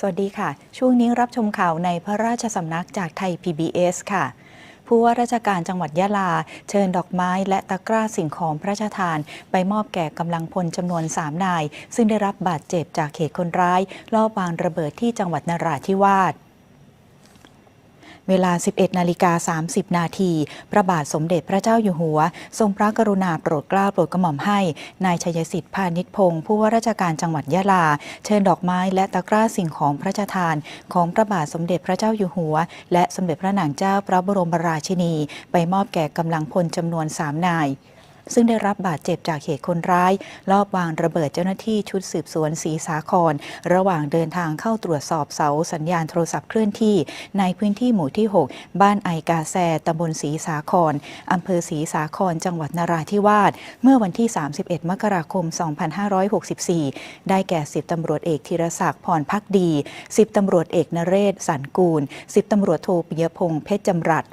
สวัสดีค่ะ ช่วงนี้รับชมข่าวในพระราชสำนักจากไทย PBS ค่ะ ผู้ว่าราชการจังหวัดยะลา เชิญดอกไม้และตะกร้าสิ่งของพระราชทาน ไปมอบแก่กำลังพลจำนวน 3 นาย ซึ่งได้รับบาดเจ็บจากเหตุคนร้ายลอบวางระเบิดที่จังหวัดนราธิวาส เวลา 11 นาฬิกา 30 นาที พระบาทสมเด็จพระเจ้าอยู่หัว ทรงพระกรุณาโปรดเกล้าโปรดกระหม่อมให้ นายชัยสิทธิ์พานิชพงศ์ผู้ว่าราชการจังหวัดยะลา เชิญดอกไม้และตะกร้าสิ่งของพระราชทาน ของพระบาทสมเด็จพระเจ้าอยู่หัว และสมเด็จพระนางเจ้าพระบรมราชินี ไปมอบแก่กำลังพลจำนวน 3 นาย ซึ่งได้รับบาดเจ็บจากเหตุคนร้าย ลอบวางระเบิดเจ้าหน้าที่ชุดสืบสวนศรีสาคร ระหว่างเดินทางเข้าตรวจสอบเสาสัญญาณโทรศัพท์เคลื่อนที่ ในพื้นที่หมู่ที่ 6 บ้านไอกาแซตำบลศรีสาครอำเภอศรีสาคร จังหวัดนราธิวาส เมื่อวันที่ 31 มกราคม 2564 ได้แก่10ตำรวจเอกธีรศักดิ์พรพักดี10ตำรวจเอกนเรศสันกูล10ตำรวจโทปิยพงษ์เพชรจำรัด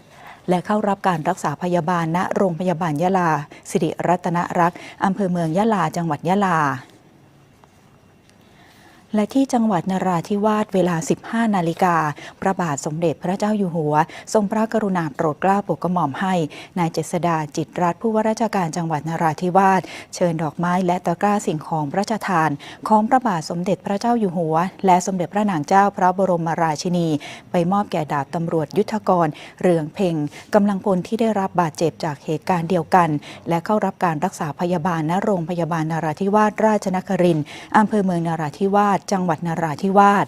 และเข้ารับการรักษาพยาบาลณโรงพยาบาลยะลา สิริรัตนรักษ์อำเภอเมืองยะลาจังหวัดยะลา และที่จังหวัดนราธิวาสเวลา 15 นาฬิกา พระบาทสมเด็จพระเจ้าอยู่หัว ทรงพระกรุณาโปรดเกล้าโปรดกระหม่อมให้ นายเจษดาจิตรรัตน์ผู้ว่าราชการจังหวัดนราธิวาส เชิญดอกไม้และตะกร้าสิ่งของพระราชทาน ของพระบาทสมเด็จพระเจ้าอยู่หัว และสมเด็จพระนางเจ้าพระบรมราชินี ไปมอบแก่ดาบตำรวจยุทธกร เรืองเพ่งกำลังพลที่ได้รับบาดเจ็บจากเหตุการณ์เดียวกัน และเข้ารับการรักษาพยาบาลณโรงพยาบาลนราธิวาสราชนครินทร์อำเภอเมืองนราธิวาสจังหวัดนราธิวาส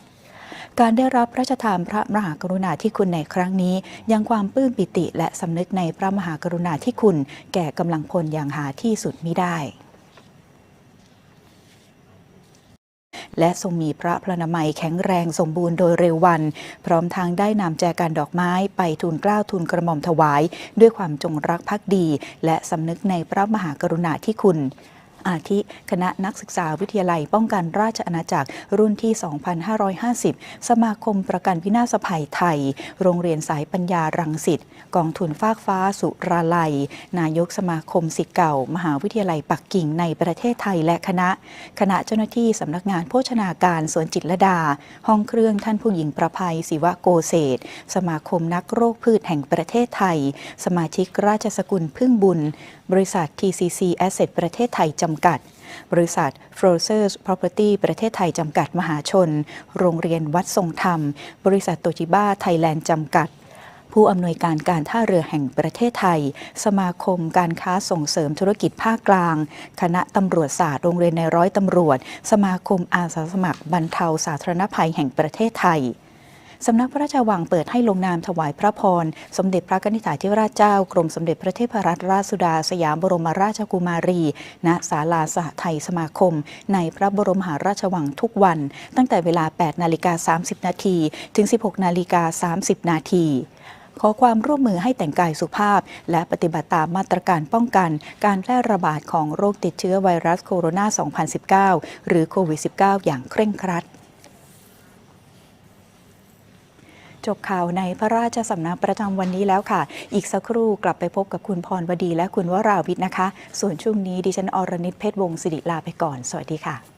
การได้รับพระราชทานพระมหากรุณาธิคุณในครั้งนี้ ยังความปลื้มปิติและสำนึกในพระมหากรุณาธิคุณ แก่กำลังพลอย่างหาที่สุดมิได้ และทรงมีพระพลานามัยแข็งแรงสมบูรณ์โดยเร็ววัน พร้อมทางได้นำแจกันดอกไม้ไปทูลเกล้าทูลกระหม่อมถวาย ด้วยความจงรักภักดี และสำนึกในพระมหากรุณาธิคุณ อาทิคณะนักศึกษาวิทยาลัย ป้องกันราชอาณาจักรรุ่นที่ 2550 สมาคมประกันวินาศภัยไทย โรงเรียนสายปัญญารังสิตกองทุนฟากฟ้าสุราลัย นายกสมาคมสิทธิ์เก่า มหาวิทยาลัยปักกิ่งในประเทศไทยและคณะ คณะเจ้าหน้าที่สำนักงานโภชนาการสวนจิตรดา ห้องเครื่องท่านผู้หญิงประภัยศิวะโกเศษสมาคมนักโรคพืชแห่งประเทศไทย สมาชิกราชสกุลพึ่งบุญ บริษัท TCC Asset ประเทศไทยจำกัด บริษัท f r o z e r Property ประเทศไทยจำกัดมหาชน โรงเรียนวัดทรงธรรม บริษัทโตจิบ้าไทยแลนด์จำกัดผู้อำนวยการการท่าเรือแห่งประเทศไทย สมาคมการค้าส่งเสริมธุรกิจภาคกลาง คณะตำรวจศาสตร์โรงเรียนในร้อยตำรวจ สมาคมอาสาสมัครบรรเทาสาธารณภัยแห่งประเทศไทย สำนักพระราชวังเปิดให้ลงนามถวายพระพร สมเด็จพระนิธิาธิราชเจ้ากรมสมเด็จพระเทพรัตนราชสุดาสยามบรมราชกุมารี ณ ศาลาสหไทยสมาคม ในพระบรมมหาราชวังทุกวัน ตั้งแต่เวลา 8 นาฬิกา 30 นาที ถึง 16 นาฬิกา 30 นาทีขอความร่วมมือให้แต่งกายสุภาพ และปฏิบัติตามมาตรการป้องกัน การแพร่ระบาดของโรคติดเชื้อไวรัสโคโรนา 2019 หรือโควิด -19 อย่างเคร่งครัด จบข่าวในพระราชสำนักประจำวันนี้แล้วค่ะ อีกสักครู่กลับไปพบกับคุณพรวดีและคุณวราวิทย์นะคะ ส่วนช่วงนี้ดิฉันอรนิตเพชรวงศิริลาไปก่อน สวัสดีค่ะ